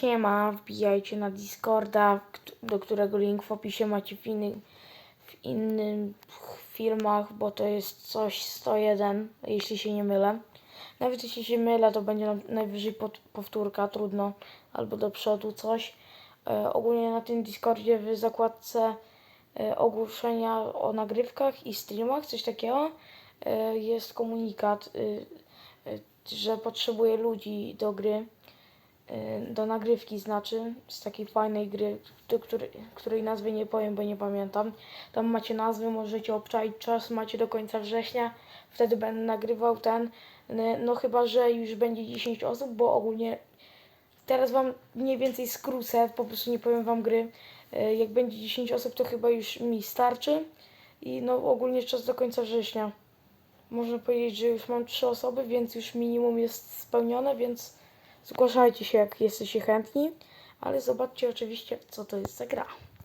Siema, wbijajcie na Discorda, do którego link w opisie macie w, innym w innych filmach, bo to jest coś 101, jeśli się nie mylę. Nawet jeśli się mylę, to będzie na- najwyżej powtórka, trudno, albo do przodu coś. E, ogólnie na tym Discordzie w zakładce e, ogłoszenia o nagrywkach i streamach, coś takiego, e, jest komunikat, y, y, że potrzebuję ludzi do gry do nagrywki znaczy, z takiej fajnej gry, do której, której nazwy nie powiem, bo nie pamiętam. Tam macie nazwy, możecie obczaić czas, macie do końca września, wtedy będę nagrywał ten, y, no chyba, że już będzie 10 osób, bo ogólnie teraz wam mniej więcej skrócę, po prostu nie powiem wam gry. Y, Jak będzie 10 osób, to chyba już mi starczy i no ogólnie czas do końca września. Można powiedzieć, że już mam 3 osoby, więc już minimum jest spełnione, więc Zgłaszajcie się, jak jesteście chętni, ale zobaczcie oczywiście, co to jest za gra.